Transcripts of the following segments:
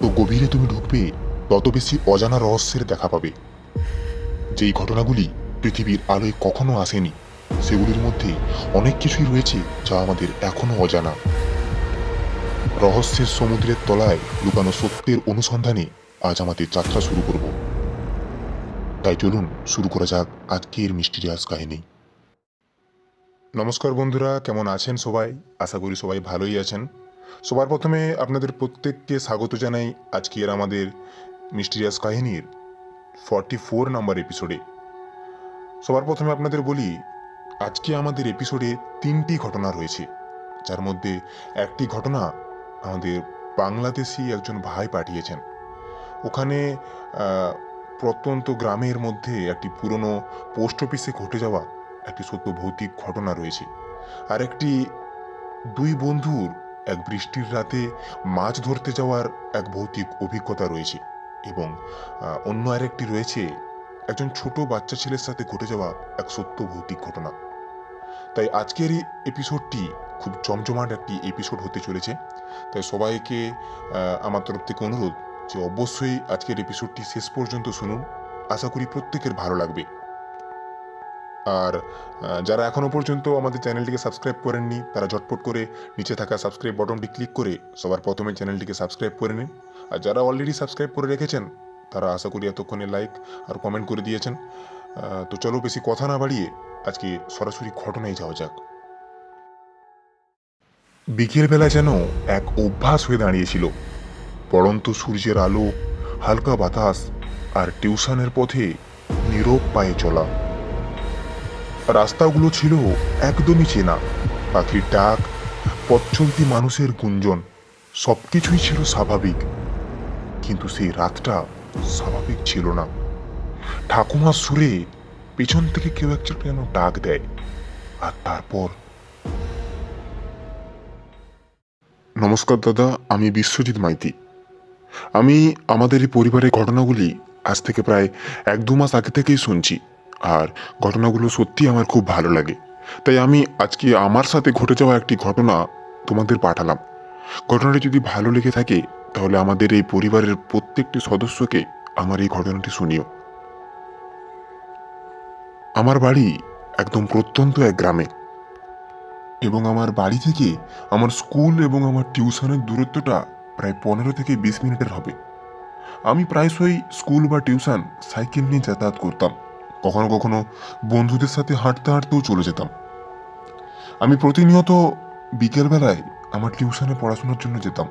যত গভীরে তুমি ঢুকবে, তত বেশি অজানা রহস্যের দেখা পাবে। যেই ঘটনাগুলি পৃথিবীর আলোয় কখনো আসেনি, সেগুলির মধ্যে অনেক কিছুই রয়েছে যা আমাদের এখনও অজানা। রহস্যের সমুদ্রের তলায় লুকানো সত্যের অনুসন্ধানে আজ আমাদের যাত্রা শুরু করব। তাই চলুন শুরু করা যাক আজকের মিস্টিরিয়াস কাহিনী। নমস্কার বন্ধুরা, কেমন আছেন সবাই? আশা করি সবাই ভালোই আছেন। সবার প্রথমে আপনাদের প্রত্যেককে স্বাগত জানাই আজকের আমাদের মিস্টিরিয়াস কাহিনীর ফর্টি ফোর নাম্বার এপিসোডে সবার প্রথমে আপনাদের বলি, আজকে আমাদের এপিসোডে তিনটি ঘটনা রয়েছে, যার মধ্যে একটি ঘটনা আমাদের বাংলাদেশি একজন ভাই পাঠিয়েছেন। ওখানে প্রত্যন্ত গ্রামের মধ্যে একটি পুরনো পোস্ট অফিসে ঘটে যাওয়া একটি সত্য ভৌতিক ঘটনা রয়েছে। আর একটি দুই বন্ধুর এক বৃষ্টির রাতে মাছ ধরতে যাওয়ার এক ভৌতিক অভিজ্ঞতা রয়েছে এবং অন্য আরেকটি রয়েছে একজন ছোট বাচ্চা ছেলের সাথে ঘটে যাওয়া এক সত্য ভৌতিক ঘটনা। তাই আজকের এই এপিসোডটি খুব জমজমাট একটি এপিসোড হতে চলেছে। তাই সবাইকে আমার তরফ থেকে অনুরোধ যে অবশ্যই আজকের এপিসোডটি শেষ পর্যন্ত শুনুন। আশা করি প্রত্যেকের ভালো লাগবে। আর যারা এখনও পর্যন্ত আমাদের চ্যানেলটিকে সাবস্ক্রাইব করেননি, তারা ঝটপট করে নিচে থাকা সাবস্ক্রাইব বাটনটি ক্লিক করে সবার প্রথমে চ্যানেলটিকে সাবস্ক্রাইব করে নিন। আর যারা অলরেডি সাবস্ক্রাইব করে রেখেছেন, তারা আশা করি এতক্ষণে লাইক আর কমেন্ট করে দিয়েছেন। তো চলো বেশি কথা না বাড়িয়ে আজকে সরাসরি ঘটনায় যাওয়া যাক। বিকেলবেলা যেন এক অভ্যাস হয়ে দাঁড়িয়েছিল। পড়ন্ত সূর্যের আলো, হালকা বাতাস আর টিউশনের পথে নীরব পায়ে চলা। রাস্তাগুলো ছিল একদমই চেনা। পাখির ডাক পথ চলতি মানুষের গুঞ্জন সব কিছুই ছিল স্বাভাবিক। কিন্তু সেই রাতটা স্বাভাবিক ছিল না। ঠাকুমার সুরে পেছন থেকে কেউ একটা যেন ডাক দেয়। আর তারপর নমস্কার দাদা, আমি বিশ্বজিৎ মাইতি। আমি আমাদের এই পরিবারের ঘটনাগুলি আজ থেকে প্রায় এক দু মাস আগে থেকেই শুনছি। আর ঘটনাগুলো সত্যি আমার খুব ভালো লাগে। তাই আমি আজকে আমার সাথে ঘটে যাওয়া একটি ঘটনা তোমাদের পাঠালাম। ঘটনাটি যদি ভালো লেগে থাকে, তাহলে আমাদের এই পরিবারের প্রত্যেকটি সদস্যকে আমার এই ঘটনাটি শুনিও। আমার বাড়ি একদম প্রত্যন্ত এক গ্রামে। এবং আমার বাড়ি থেকে আমার স্কুল এবং আমার টিউশনের দূরত্বটা প্রায় পনেরো থেকে বিশ মিনিটের হবে। আমি প্রায়শই স্কুল বা টিউশন সাইকেল নিয়ে যাতায়াত করতাম। কখনো কখনো বন্ধুদের সাথে হাঁটতে হাঁটতেও চলে যেতাম। আমি প্রতিনিয়ত বিকেলবেলায় আমার টিউশনে পড়াশোনার জন্য যেতাম।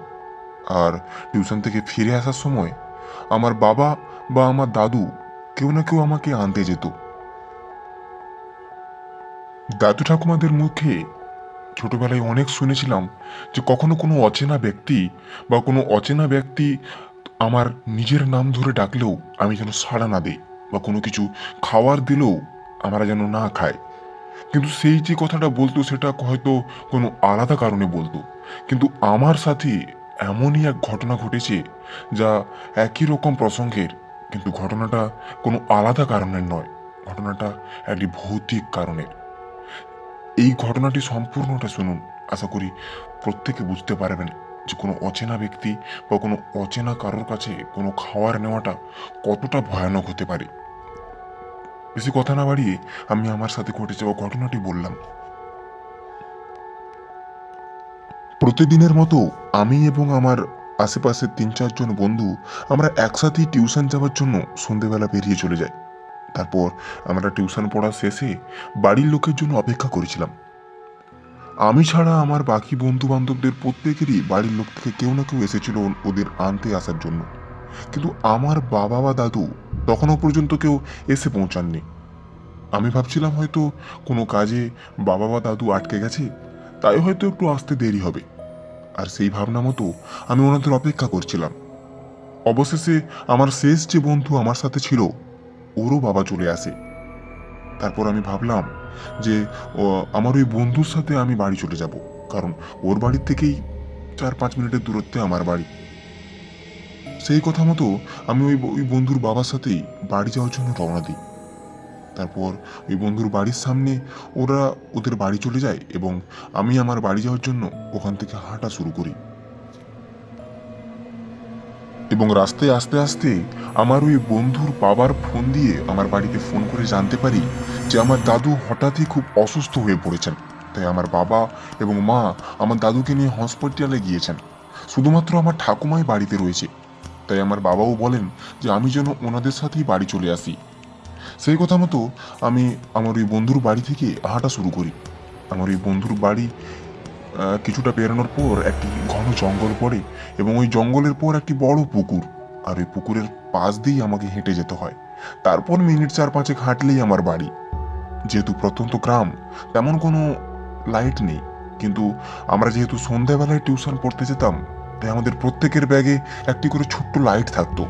আর টিউশন থেকে ফিরে আসার সময় আমার বাবা বা আমার দাদু কেউ না কেউ আমাকে আনতে যেত। দাদু ঠাকুমাদের মুখে ছোটবেলায় অনেক শুনেছিলাম যে কখনো কোনো অচেনা ব্যক্তি বা কোনো অচেনা ব্যক্তি আমার নিজের নাম ধরে ডাকলেও আমি যেন সাড়া না দেই। বা কোনো কিছু খাওয়ার দিলেও আমরা যেন না খাই। কিন্তু সেই যে কথাটা বলতো, সেটা হয়তো কোনো আলাদা কারণে বলতো। কিন্তু আমার সাথে এমনই এক ঘটনা ঘটেছে যা একই রকম প্রসঙ্গের, কিন্তু ঘটনাটা কোনো আলাদা কারণের নয়। ঘটনাটা একটি ভৌতিক কারণের। এই ঘটনাটি সম্পূর্ণটা শুনুন। আশা করি প্রত্যেকে বুঝতে পারবেন যে কোনো অচেনা ব্যক্তি বা কোনো অচেনা কারোর কাছে কোনো খাবার নেওয়াটা কতটা ভয়ানক হতে পারে। বেশি কথা না বাড়িয়ে আমি আমার সাথে ঘটে যাওয়া ঘটনাটি বললাম। প্রতিদিনের মতো আমি এবং আমার আশেপাশের তিন চারজন বন্ধু আমরা একসাথেই টিউশন যাওয়ার জন্য সন্ধেবেলা বেরিয়ে চলে যাই। তারপর আমরা টিউশন পড়া শেষে বাড়ির লোকের জন্য অপেক্ষা করেছিলাম। আমি ছাড়া আমার বাকি বন্ধু বান্ধবদের প্রত্যেকেরই বাড়ির লোক থেকে কেউ না কেউ এসেছিল ওদের আনতে আসার জন্য। কিন্তু আমার বাবা বা দাদু তখনও পর্যন্ত কেউ এসে পৌঁছাননি। আমি ভাবছিলাম হয়তো কোনো কাজে বাবা বা দাদু আটকে গেছে, তাই হয়তো একটু আসতে দেরি হবে। আর সেই ভাবনা মতো আমি ওনাদের অপেক্ষা করছিলাম। অবশেষে আমার শেষ যে বন্ধু আমার সাথে ছিল, ওরও বাবা চলে আসে। তারপর আমি ভাবলাম যে আমার ওই বন্ধুর সাথে আমি বাড়ি চলে যাব, কারণ ওর বাড়ির থেকেই চার পাঁচ মিনিটের দূরত্বে আমার বাড়ি। সেই কথা মতো আমি ওই ওই বন্ধুর বাবার সাথেই বাড়ি যাওয়ার জন্য রওনা দিই। তারপর ওই বন্ধুর বাড়ির সামনে ওরা ওদের বাড়ি চলে যায় এবং আমি আমার বাড়ি যাওয়ার জন্য ওখান থেকে হাঁটা শুরু করি। এবং রাস্তায় আস্তে আস্তে আমার ওই বন্ধুর বাবার ফোন দিয়ে আমার বাড়িতে ফোন করে জানতে পারি যে আমার দাদু হঠাৎই খুব অসুস্থ হয়ে পড়েছেন। তাই আমার বাবা এবং মা আমার দাদুকে নিয়ে হসপিটালে গিয়েছেন। শুধুমাত্র আমার ঠাকুমাই বাড়িতে রয়েছে। তাই আমার বাবাও বলেন যে আমি যেন ওনাদের সাথেই বাড়ি চলে আসি। সেই কথা মতো আমি আমার ওই বন্ধুর বাড়ি থেকে হাঁটা শুরু করি। আমার ওই বন্ধুর বাড়ি কিছুটা বেরোনোর পর একটি ঘন জঙ্গল পড়ে এবং ওই জঙ্গলের পর একটি বড় পুকুর। আর ওই পুকুরের পাশ দিয়েই আমাকে হেঁটে যেতে হয়। তারপর মিনিট চার পাঁচেক হাঁটলেই আমার বাড়ি। যেহেতু প্রত্যন্ত গ্রাম, তেমন কোনো লাইট নেই। কিন্তু আমরা যেহেতু সন্ধ্যাবেলায় টিউশন পড়তে যেতাম তাই আমাদের প্রত্যেকের ব্যাগে একটি করে ছোট্ট লাইট থাকতো।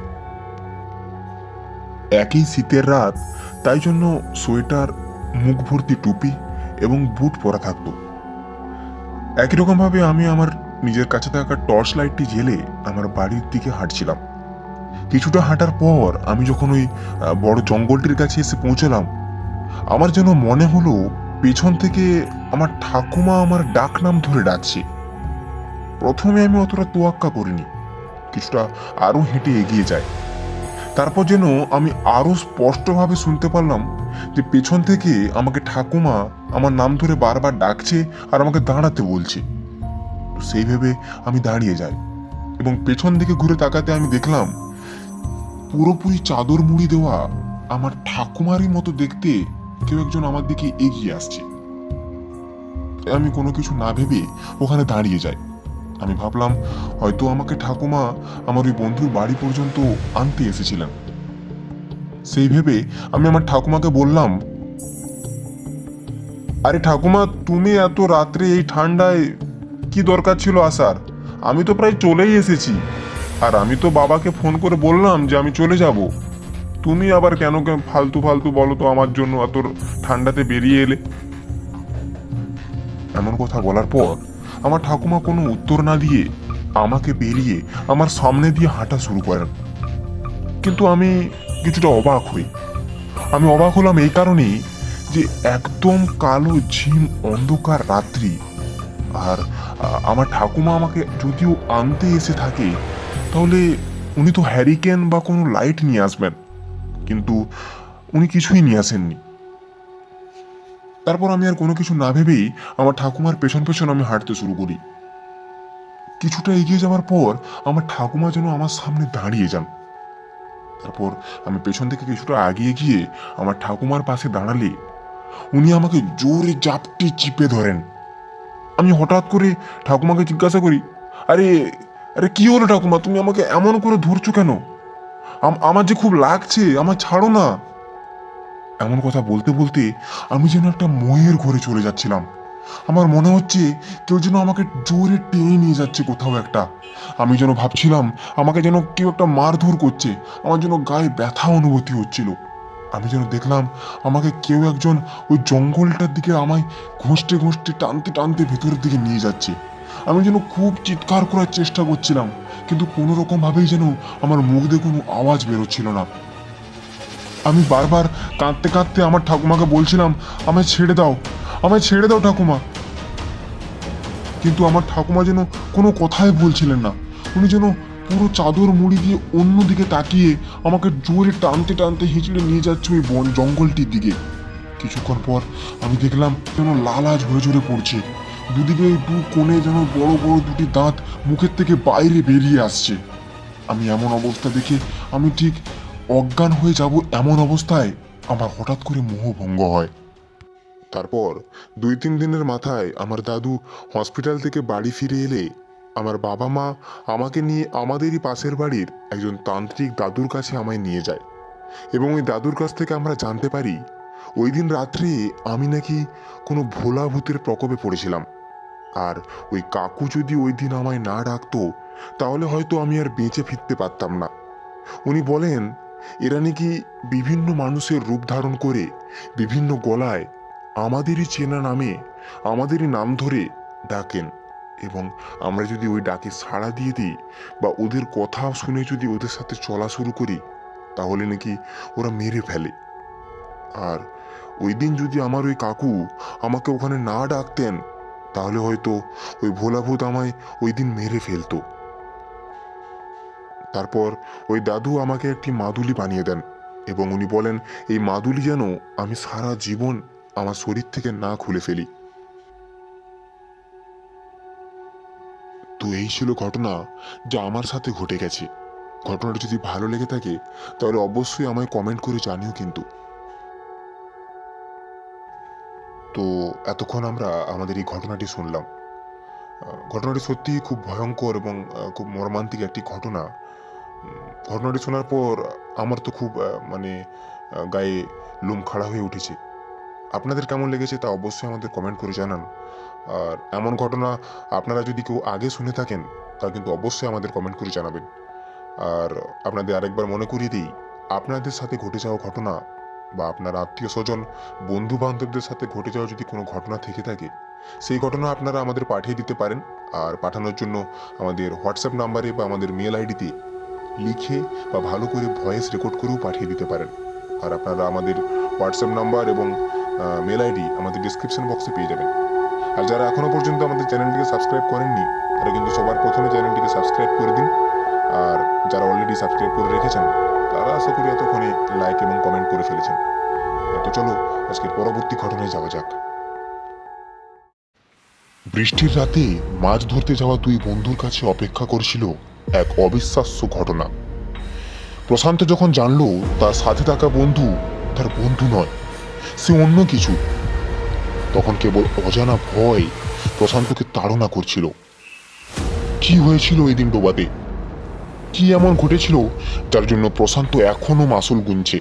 একই শীতের রাত, তাই জন্য সোয়েটার মুখ ভর্তি টুপি এবং বুট পরা থাকতো। একই রকমভাবে আমি আমার নিজের কাছে থাকা টর্চ লাইটটি জেলে আমার বাড়ির দিকে হাঁটছিলাম। কিছুটা হাঁটার পর আমি যখন ওই বড় জঙ্গলটির কাছে এসে পৌঁছলাম, আমার যেন মনে হলো পেছন থেকে আমার ঠাকুমা আমার ডাক নাম ধরে ডাকছে। প্রথমে আমি অতটা তোয়াক্কা করিনি। কিছুটা আরও হেঁটে এগিয়ে যায় তারপর যেন আমি আরও স্পষ্টভাবে শুনতে পারলাম যে পেছন থেকে আমাকে ঠাকুমা আমার নাম ধরে বারবার ডাকছে আর আমাকে দাঁড়াতে বলছে। সেই ভেবে আমি দাঁড়িয়ে যাই এবং পেছন দিকে ঘুরে তাকাতে আমি দেখলাম, পুরোপুরি চাদর মুড়ি দেওয়া আমার ঠাকুমারই মতো দেখতে কেউ একজন আমার দিকে এগিয়ে আসছে। আমি কোনো কিছু না ভেবে ওখানে দাঁড়িয়ে যাই। আমি ভাবলাম, হয়তো আমাকে ঠাকুমা আমার ওই বন্ধুর বাড়ি পর্যন্ত আনতে এসেছিলেন। সেই ভেবে আমি আমার ঠাকুমাকে বললাম, আরে ঠাকুমা, তুমি এত রাত্রে এই ঠান্ডায় কি দরকার ছিল আসার? আমি তো প্রায় চলেই এসেছি। আর আমি তো বাবাকে ফোন করে বললাম যে আমি চলে যাব। তুমি আবার কেন কেন ফালতু ফালতু বলো তো আমার জন্য এত ঠান্ডাতে বেরিয়ে এলে? এমন কথা বলার পর আমার ঠাকুমা কোনো উত্তর না দিয়ে আমাকে বেরিয়ে আমার সামনে দিয়ে হাঁটা শুরু করেন। কিন্তু আমি কিছুটা অবাক হই। আমি অবাক হলাম এই কারণেই যে একদম কালো, ঝিম, অন্ধকার রাত্রি। আর আমার ঠাকুমা আমাকে যদিও আনতে এসে থাকে, তাহলে উনি তো হ্যারিকেন বা কোনো লাইট নিয়ে আসবেন। কিন্তু উনি কিছুই নিয়ে আসেননি। তারপর আমি আর কোনো কিছু না ভেবেই আমার ঠাকুমার পেছন পেছন আমি হাঁটতে শুরু করি। কিছুটা এগিয়ে যাওয়ার পর আমার ঠাকুমা যেন আমার সামনে দাঁড়িয়ে যান। তারপর আমি পেছন থেকে কিছুটা আগিয়ে গিয়ে আমার ঠাকুমার পাশে দাঁড়ালে উনি আমাকে জোরে জাপটে চিপে ধরেন। আমি হঠাৎ করে ঠাকুমাকে জিজ্ঞাসা করি, আরে আরে কি হলো ঠাকুমা? তুমি আমাকে এমন করে ধরছো কেন? আম- আমার যে খুব লাগছে, আমার ছাড়ো না। এমন কথা বলতে বলতে আমি যেন একটা ময়ের ঘরে চলে যাচ্ছিলাম। আমার মনে হচ্ছে কেউ যেন আমাকে জোরে টেনে নিয়ে যাচ্ছে কোথাও একটা। আমি যেন ভাবছিলাম আমাকে যেন কেউ একটা মারধর করছে, আমার যেন গায়ে ব্যথা অনুভূতি হচ্ছিল। আমি যেন দেখলাম আমাকে কেউ একজন ওই জঙ্গলটার দিকে আমায় ঘষতে ঘষতে টানতে টানতে ভেতরের দিকে নিয়ে যাচ্ছে। আমি যেন খুব চিৎকার করার চেষ্টা করছিলাম, কিন্তু কোনো রকমভাবেই যেন আমার মুখ দিয়ে কোনো আওয়াজ বেরোচ্ছিল না। আমি বারবার কাঁদতে কাঁদতে আমার ঠাকুমাকে বলছিলাম, আমায় ছেড়ে দাও, আমায় ছেড়ে দাও ঠাকুমা। কিন্তু আমার ঠাকুমা যেন কোনো কথাই বলছিলেন না। উনি যেন পুরো চাদর মুড়ি দিয়ে অন্যদিকে তাকিয়ে আমাকে জোরে টানতে টানতে হিঁচড়ে নিয়ে যাচ্ছে ওই বন জঙ্গলটির দিকে। কিছুক্ষণ পর আমি দেখলাম যেন লালা ঝরে ঝরে পড়ছে। দুদিকে ওই দু কোণে যেন বড় বড় দুটি দাঁত মুখের থেকে বাইরে বেরিয়ে আসছে। আমি এমন অবস্থা দেখে আমি ঠিক অজ্ঞান হয়ে যাব এমন অবস্থায় আমার হঠাৎ করে মোহভঙ্গ হয়। তারপর দুই তিন দিনের মাথায় আমার দাদু হসপিটাল থেকে বাড়ি ফিরে এলে আমার বাবা মা আমাকে নিয়ে আমাদেরই পাশের বাড়ির একজন তান্ত্রিক দাদুর কাছে আমায় নিয়ে যায় এবং ওই দাদুর কাছ থেকে আমরা জানতে পারি, ওই দিন রাত্রে আমি নাকি কোনো ভোলা ভূতের প্রকোপে পড়েছিলাম। আর ওই কাকু যদি ওই দিন আমায় না ডাকতো, তাহলে হয়তো আমি আর বেঁচে ফিরতে পারতাম না। উনি বলেন এরা নাকি বিভিন্ন মানুষের রূপ ধারণ করে বিভিন্ন গলায় আমাদেরই চেনা নামে, আমাদেরই নাম ধরে ডাকেন। এবং আমরা যদি ওই ডাকে সাড়া দিয়ে দিই বা ওদের কথা শুনে যদি ওদের সাথে চলা শুরু করি, তাহলে নাকি ওরা মেরে ফেলে। আর ওই দিন যদি আমার ওই কাকু আমাকে ওখানে না ডাকতেন, তাহলে হয়তো ওই ভোলাভূত আমায় ওই দিন মেরে ফেলতো। তারপর ওই দাদু আমাকে একটি মাদুলি বানিয়ে দেন এবং উনি বলেন, এই মাদুলি যেন আমি সারা জীবন আমার শরীর থেকে না খুলে ফেলি। তো এই ছিল ঘটনা যা আমার সাথে ঘটে গেছে। ঘটনাটা যদি ভালো লেগে থাকে, তাহলে অবশ্যই আমায় কমেন্ট করে জানিও কিন্তু। তো এতক্ষণ আমরা আমাদের এই ঘটনাটি শুনলাম। ঘটনাটি সত্যিই খুব ভয়ঙ্কর এবং খুব মর্মান্তিক একটি ঘটনা। ঘটনাটি শোনার পর আমার তো খুব মানে গায়ে লোম খাড়া হয়ে উঠেছে। আপনাদের কেমন লেগেছে তা অবশ্যই আমাদের কমেন্ট করে জানান। আর এমন ঘটনা আপনারা যদি কেউ আগে শুনে থাকেন, তা কিন্তু অবশ্যই আমাদের কমেন্ট করে জানাবেন। আর আপনাদের আরেকবার মনে করিয়ে দিই, আপনাদের সাথে ঘটে যাওয়া ঘটনা বা আপনার আত্মীয় স্বজন বন্ধু বান্ধবদের সাথে ঘটে যাওয়া যদি কোনো ঘটনা থেকে থাকে, সেই ঘটনা আপনারা আমাদের পাঠিয়ে দিতে পারেন। আর পাঠানোর জন্য আমাদের হোয়াটসঅ্যাপ নাম্বারে বা আমাদের মেল আইডিতে লিখে বা ভালো করে ভয়েস রেকর্ড করেও পাঠিয়ে দিতে পারেন। আর আপনারা আমাদের হোয়াটসঅ্যাপ নাম্বার এবং মেল আইডি আমাদের ডিসক্রিপশন বক্সে পেয়ে যাবেন। আর যারা এখনও পর্যন্ত আমাদের চ্যানেলটিকে সাবস্ক্রাইব করেননি, তারা কিন্তু সবার প্রথমে চ্যানেলটিকে সাবস্ক্রাইব করে দিন। আর যারা অলরেডি সাবস্ক্রাইব করে রেখেছেন, তারা আশা করি এতক্ষণে লাইক এবং কমেন্ট করে ফেলেছেন। তো চলো, আজকের পরবর্তী ঘটনায় যাওয়া যাক। বৃষ্টির রাতে মাছ ধরতে যাওয়া দুই বন্ধুর কাছে অপেক্ষা করছিল এক অবিশ্বাস্য ঘটনা। প্রশান্ত যখন জানলো, তার সাথে থাকা বন্ধু তার বন্ধু নয়, সে অন্য কিছু। তখন কেবল অজানা ভয় প্রশান্তকে তাড়না করছিল। কি হয়েছিল ওই দিন ডোবাতে কি এমন ঘটেছিল যার জন্য প্রশান্ত এখনও মাসুল গুনছে?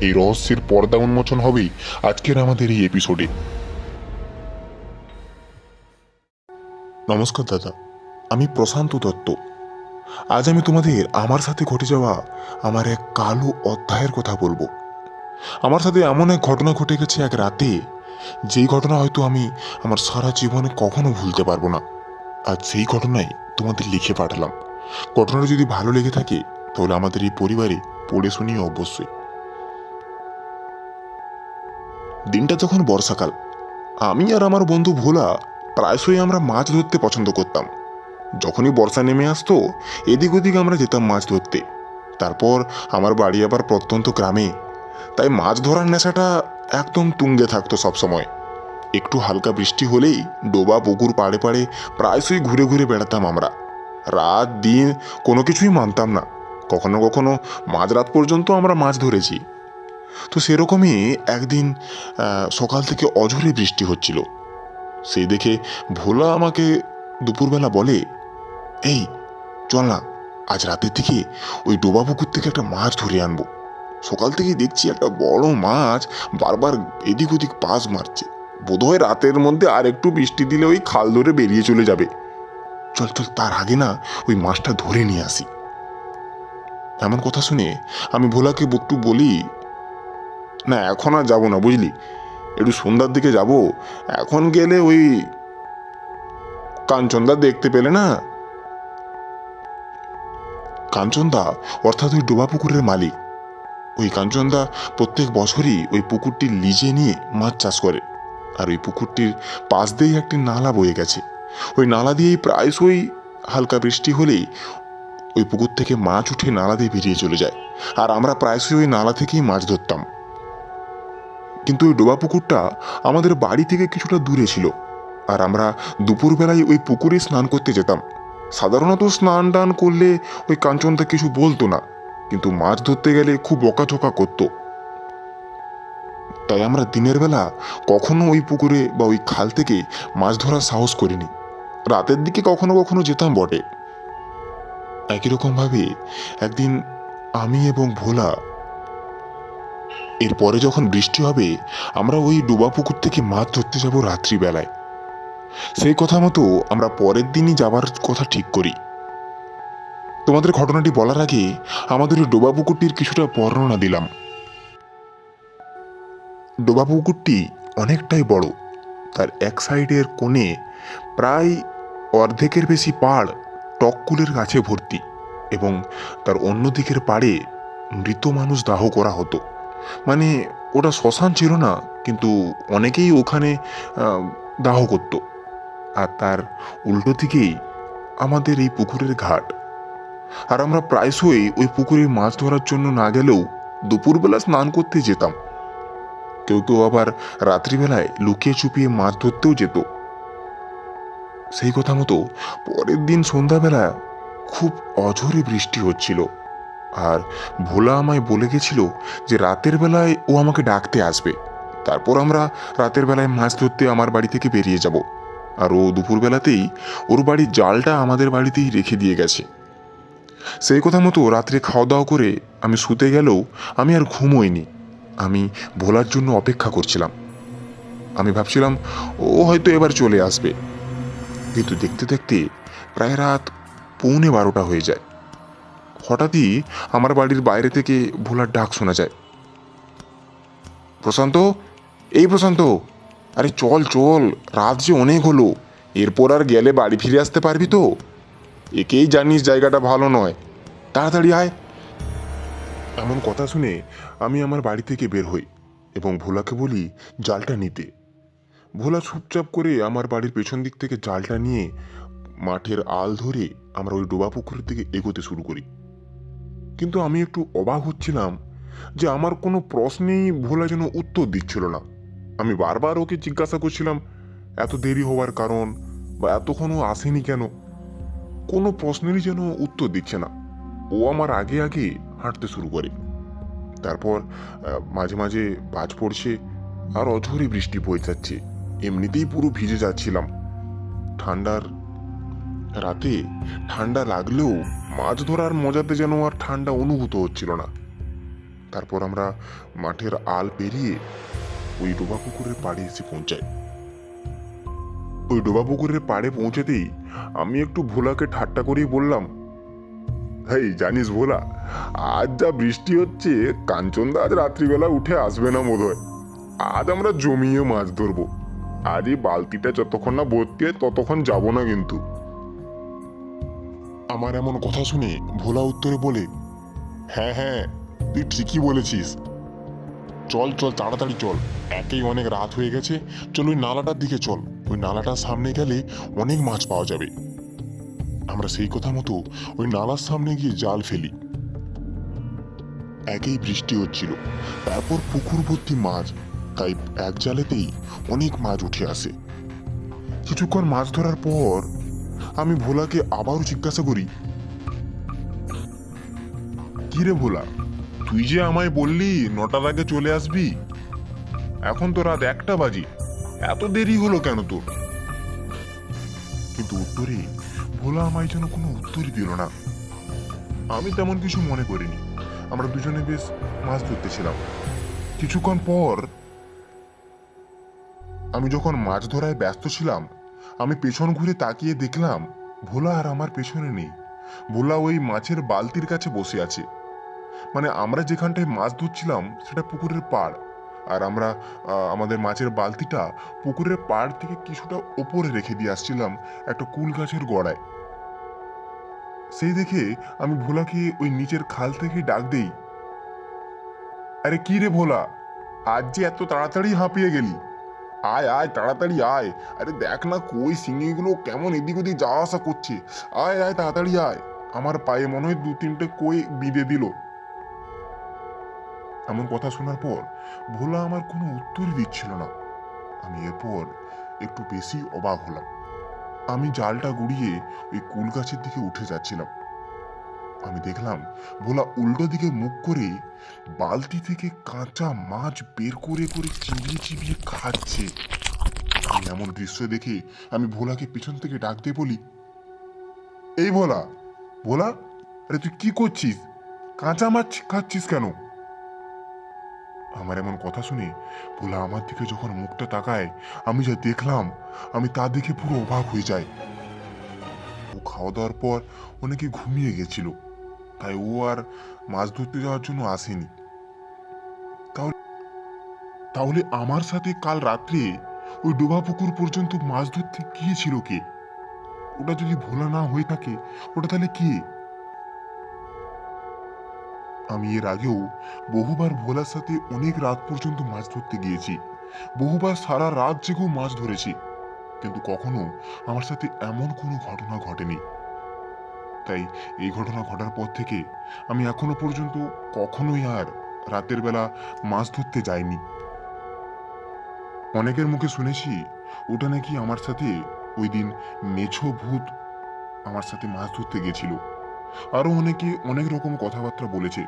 এই রহস্যের পর্দা উন্মোচন হবে আজকের আমাদের এই এপিসোডে নমস্কার দাদা, আমি প্রশান্ত দত্ত। আজ আমি তোমাদের আমার সাথে ঘটে যাওয়া আমার এক কালো অধ্যায়ের কথা বলব। আমার সাথে এমন এক ঘটনা ঘটে গেছে এক রাতে। যেই ঘটনা হয়তো আমি আমার সারা জীবনে কখনো ভুলতে পারব না। আর সেই ঘটনাই তোমাদের লিখে পাঠালাম। ঘটনাটা যদি ভালো লেগে থাকে, তাহলে আমাদের এই পরিবারে পড়ে শুনিয়ে অবশ্যই। দিনটা তখন বর্ষাকাল। আমি আর আমার বন্ধু ভোলা প্রায়শই আমরা মাছ ধরতে পছন্দ করতাম। যখনই বর্ষা নেমে আসতো, এদিক ওদিক আমরা যেতাম মাছ ধরতে। তারপর আমার বাড়ি আবার প্রত্যন্ত গ্রামে। তাই মাছ ধরার নেশাটা একদম তুঙ্গে থাকতো সবসময়। একটু হালকা বৃষ্টি হলেই ডোবা পুকুর পাড়ে পাড়ে প্রায়শই ঘুরে ঘুরে বেড়াতাম আমরা। রাত, দিন কোনো কিছুই মানতাম না। কখনো কখনো মাঝরাত পর্যন্ত আমরা মাছ ধরেছি। তো সেরকমই একদিন সকাল থেকে অঝরে বৃষ্টি হচ্ছিল। সেই দেখে ভোলা আমাকে দুপুরবেলা বলে, এই, চল না, আজ রাতের দিকে ওই ডোবা পুকুর থেকে একটা মাছ ধরে আনব। সকাল থেকে দেখছি একটা বড় মাছ বারবার এদিক ওদিক পাস মারছে। বোধহয় রাতের মধ্যে আর একটু বৃষ্টি দিলে ওই খাল ধরে বেরিয়ে চলে যাবে। চল চল, তার আগে না ওই মাছটা ধরে নিয়ে আসি। এমন কথা শুনে আমি ভোলাকে একটু বলি, না, এখন আর যাব না, বুঝলি? একটু সন্ধ্যার দিকে যাব। এখন গেলে ওই কাঞ্চনদা দেখতে পেলে না? কাঞ্চনদা, অর্থাৎ ওই ডোবা পুকুরের মালিক। ওই কাঞ্চনদা প্রত্যেক বছরই ওই পুকুরটি লিজে নিয়ে মাছ চাষ করে। আর ওই পুকুরটির পাশ দিয়েই একটি নালা বয়ে গেছে। ওই নালা দিয়েই প্রায়শই হালকা বৃষ্টি হলেই ওই পুকুর থেকে মাছ উঠে নালা দিয়ে বেরিয়ে চলে যায়। আর আমরা প্রায়শই ওই নালা থেকেই মাছ ধরতাম। কিন্তু ওই ডোবা পুকুরটা আমাদের বাড়ি থেকে কিছুটা দূরে ছিল। আর আমরা দুপুরবেলায় ওই পুকুরে স্নান করতে যেতাম। সাধারণত স্নান টান করলে ওই কাঞ্চনদা কিছু বলতো না, কিন্তু মাছ ধরতে গেলে খুব বকাঝোকা করতো। তাই আমরা দিনের বেলা কখনো ওই পুকুরে বা ওই খাল থেকে মাছ ধরার সাহস করিনি। রাতের দিকে কখনো কখনো যেতাম বটে। একই রকমভাবে একদিন আমি এবং ভোলা এরপরে যখন বৃষ্টি হবে, আমরা ওই ডোবা পুকুর থেকে মাছ ধরতে যাব রাত্রিবেলায়। সেই কথা মতো আমরা পরের দিনই যাবার কথা ঠিক করি। তোমাদের ঘটনাটি বলার আগে আমাদের ডোবা পুকুরটির কিছুটা বর্ণনা দিলাম। ডোবা পুকুরটি অনেকটাই বড়। তার এক সাইডের কোণে প্রায় অর্ধেকের বেশি পাড় টককুলের গাছে ভর্তি এবং তার অন্য দিকের পাড়ে মৃত মানুষ দাহ করা হতো। মানে ওটা শ্মশান ছিল না, কিন্তু অনেকেই ওখানে দাহ করত। আর তার উল্টো দিকেই আমাদের এই পুকুরের ঘাট। আর আমরা প্রায়শই ওই পুকুরে মাছ ধরার জন্য না গেলেও দুপুরবেলা স্নান করতে যেতাম। কেউ কেউ আবার রাত্রিবেলায় লুকিয়ে চুপিয়ে মাছ ধরতেও যেত। সেই কথা মতো পরের দিন সন্ধ্যাবেলা খুব অঝরে বৃষ্টি হচ্ছিল। আর ভোলা আমায় বলে গেছিল যে রাতের বেলায় ও আমাকে ডাকতে আসবে। তারপর আমরা রাতের বেলায় মাছ ধরতে আমার বাড়ি থেকে বেরিয়ে যাব। আর ও দুপুরবেলাতেই ওর বাড়ির জালটা আমাদের বাড়িতেই রেখে দিয়ে গেছে। সেই কথা মতো রাত্রে খাওয়া দাওয়া করে আমি শুতে গেলেও আমি আর ঘুমোইনি। আমি ভোলার জন্য অপেক্ষা করছিলাম। আমি ভাবছিলাম, ও হয়তো এবার চলে আসবে। কিন্তু দেখতে দেখতে প্রায় রাত পৌনে বারোটা হয়ে যায়। হঠাৎই আমার বাড়ির বাইরে থেকে ভোলার ডাক শোনা যায়। প্রশান্ত, এই প্রশান্ত! আরে চল চল, রাত যে অনেক হলো। এরপর আর গেলে বাড়ি ফিরে আসতে পারবি তো? একেই জানিস জায়গাটা ভালো নয়। তাড়াতাড়ি আয়। এমন কথা শুনে আমি আমার বাড়ি থেকে বের হই এবং ভোলাকে বলি, জালটা নিতে। ভোলা চুপচাপ করে আমার বাড়ির পেছন দিক থেকে জালটা নিয়ে মাঠের আল ধরে আমরা ওই ডোবা পুকুরের দিকে এগোতে শুরু করি। কিন্তু আমি একটু অবাক হচ্ছিলাম যে আমার কোনো প্রশ্নেই ভোলা যেন উত্তর দিচ্ছিল না। আমি বারবার ওকে জিজ্ঞাসা করছিলাম, এত দেরি হওয়ার কারণ বা এতক্ষণও আসেনি কেন? কোনো প্রশ্নেরই যেন উত্তর দিচ্ছে না। ও আমার আগে আগে হাঁটতে শুরু করে। তারপর মাঝে মাঝে বাজ পড়ছে আর অঝরে বৃষ্টি বয়ে যাচ্ছে। এমনিতেই পুরো ভিজে যাচ্ছিলাম। ঠান্ডার রাতে ঠান্ডা লাগলেও মাছ ধরার মজাতে যেন আর ঠান্ডা অনুভূত হচ্ছিল না। তারপর আমরা মাঠের আল পেরিয়ে ওই ডোবা পুকুরের পাড়ে এসে পৌঁছাই। ওই ডোবা পুকুরের পাড়ে পৌঁছেতেই আমি একটু ভোলাকে ঠাট্টা করেই বললাম এই জানিস ভোলা, আজ যা বৃষ্টি হচ্ছে, কাঞ্চনদা আজ রাত্রিবেলা উঠে আসবে না বোধহয়। আজ আমরা জমিয়ে মাছ ধরবো। আজ এই বালতিটা যতক্ষণ না ভর্তি হয়, ততক্ষণ যাব না কিন্তু। আমার এমন কথা শুনে ভোলা উত্তরে বলে হ্যাঁ হ্যাঁ তুই ঠিকই বলেছিস। চল চল, তাড়াতাড়ি চল। একেই অনেক রাত হয়ে গেছে। চল, ওই নালাটার দিকে চল। ওই নালাটার সামনে গেলে অনেক মাছ পাওয়া যাবে। আমরা সেই কথা মতো ওই নালার সামনে গিয়ে জাল ফেলি। একেই বৃষ্টি হচ্ছিল। তারপর পুকুর ভর্তি মাছ, তাই এক জালেতেই অনেক মাছ উঠে আসে। কিছুক্ষণ মাছ ধরার পর আমি ভোলাকে আবারও জিজ্ঞাসা করি কি রে ভোলা তুই যে আমায় বললি, নটার আগে চলে আসবি? এখন তো রাত একটা বাজি। এত দেরি হলো কেন তোর? কিন্তু উত্তরে, ভোলা আমায় যেন কোনো উত্তরই দিল না। আমি তেমন কিছু মনে করিনি। আমরা দুজনে বেশ মাছ ধরতেছিলাম। কিছুক্ষণ পর আমি যখন মাছ ধরায় ব্যস্ত ছিলাম, আমি পেছন ঘুরে তাকিয়ে দেখলাম, ভোলা আর আমার পেছনে নেই। ভোলা ওই মাছের বালতির কাছে বসে আছে। মানে আমরা যেখানটায় মাছ ধরছিলাম সেটা পুকুরের পাড়। আর আমরা আমাদের মাছের বালতিটা পুকুরের পাড় থেকে কিছুটা ওপরে রেখে দিয়ে আসছিলাম একটা কুল গাছের গড়ায়। সেই দেখে আমি ভোলাকে ওই নিচের খাল থেকে ডাক দেই, আরে কি রে ভোলা, আজ যে এত তাড়াতাড়ি হাঁপিয়ে গেলি? আয় আয়, তাড়াতাড়ি আয়। আরে দেখ না কই সিঙ্গিগুলো কেমন এদিক ওদিক যাওয়া আসা করছে। আয় আয়, তাড়াতাড়ি আয়। আমার পায়ে মনে হয় দু তিনটে কই বিঁধে দিল। এমন কথা শোনার পর ভোলা আমার কোনো উত্তরই দিচ্ছিল না। আমি এরপর একটু বেশি অবাক হলাম। আমি জালটা গুড়িয়ে ওই কুল গাছের দিকে উঠে যাচ্ছিলাম। আমি দেখলাম ভোলা উল্টো দিকে মুখ করে বালতি থেকে কাঁচা মাছ বের করে করে চিবিয়ে চিবিয়ে খাচ্ছে। আমি এমন দৃশ্য দেখে আমি ভোলাকে পিছন থেকে ডাক দিয়ে বলি, এই ভোলা ভোলা, আরে তুই কি করছিস? কাঁচা মাছ খাচ্ছিস কেন? আমার এমন কথা শুনে ভোলা আমার দিকে যখন মুখটা তাকায়, আমি যা দেখলাম, আমি তা দেখে পুরো অবাক হয়ে যাই। ও খাওয়া দাওয়ার পর অনেকে ঘুমিয়ে গেছিল, তাই ও আর মাছ ধরতে যাওয়ার জন্য আসেনি। তাহলে তাহলে আমার সাথে কাল রাত্রে ওই ডোবা পুকুর পর্যন্ত মাছ ধরতে গিয়েছিল কে? ওটা যদি ভোলা না হয়ে থাকে, ওটা তাহলে কে? আমি এর আগেও বহুবার ভোলার সাথে অনেক রাত পর্যন্ত মাছ ধরতে গিয়েছি। বহুবার সারা রাত জেগেও মাছ ধরেছি। কিন্তু কখনো আমার সাথে এমন কোনো ঘটনা ঘটেনি। তাই এই ঘটনা ঘটার পর থেকে আমি এখনও পর্যন্ত কখনোই আর রাতের বেলা মাছ ধরতে যাইনি। অনেকের মুখে শুনেছি, ওটা নাকি আমার সাথে ওই দিন মেছো ভূত আমার সাথে মাছ ধরতে গেছিল আরও অনেকে অনেক রকম কথাবার্তা বলেছে।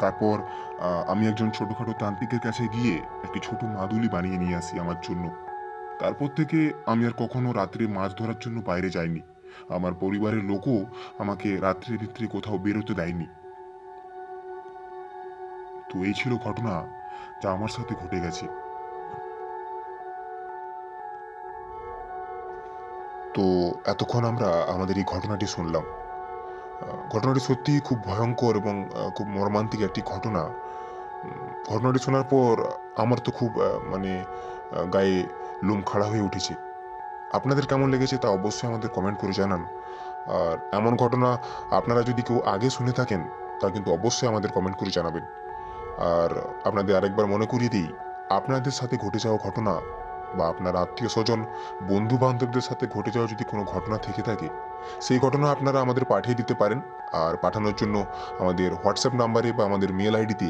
তারপর আমি একজন ছোটখাটো তান্ত্রিকের কাছে গিয়ে একটি ছোট মাদুলি বানিয়ে নিয়ে আসি আমার জন্য। তারপর থেকে আমি আর কখনো রাত্রে মাছ ধরার জন্য বাইরে যাইনি। আমার পরিবারের লোকও আমাকে রাত্রে ভিত্রে কোথাও বেরোতে দেয়নি। তো এই ছিল ঘটনা যা আমার সাথে ঘটে গেছে। তো এতক্ষণ আমরা আমাদের এই ঘটনাটি শুনলাম। ঘটনাটি সত্যিই খুব ভয়ঙ্কর এবং খুব মর্মান্তিক একটি ঘটনা। ঘটনাটি শোনার পর আমার তো খুব মানে গায়ে লোম খাড়া হয়ে উঠেছে। আপনাদের কেমন লেগেছে তা অবশ্যই আমাদের কমেন্ট করে জানান। আর এমন ঘটনা আপনারা যদি কেউ আগে শুনে থাকেন, তা কিন্তু অবশ্যই আমাদের কমেন্ট করে জানাবেন। আর আপনাদের আরেকবার মনে করিয়ে দিই, আপনাদের সাথে ঘটে যাওয়া ঘটনা বা আপনার আত্মীয় স্বজন বন্ধু বান্ধবদের সাথে ঘটে যাওয়া যদি কোনো ঘটনা থেকে থাকে, সেই ঘটনা আপনারা আমাদের পাঠিয়ে দিতে পারেন। আর পাঠানোর জন্য আমাদের হোয়াটসঅ্যাপ নাম্বারে বা আমাদের মেল আইডিতে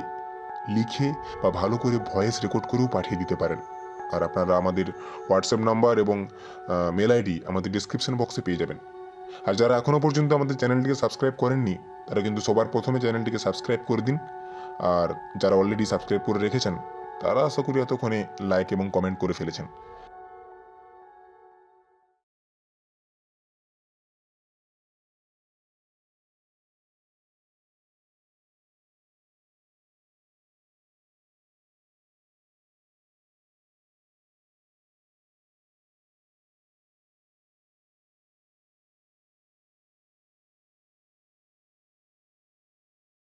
লিখে বা ভালো করে ভয়েস রেকর্ড করেও পাঠিয়ে দিতে পারেন। আর আপনারা আমাদের হোয়াটসঅ্যাপ নাম্বার এবং মেল আইডি আমাদের ডিসক্রিপশন বক্সে পেয়ে যাবেন। আর যারা এখনও পর্যন্ত আমাদের চ্যানেলটিকে সাবস্ক্রাইব করেননি, তারা কিন্তু সবার প্রথমে চ্যানেলটিকে সাবস্ক্রাইব করে দিন। আর যারা অলরেডি সাবস্ক্রাইব করে রেখেছেন তারা আশা করি এতক্ষণে লাইক এবং কমেন্ট করে ফেলেছেন।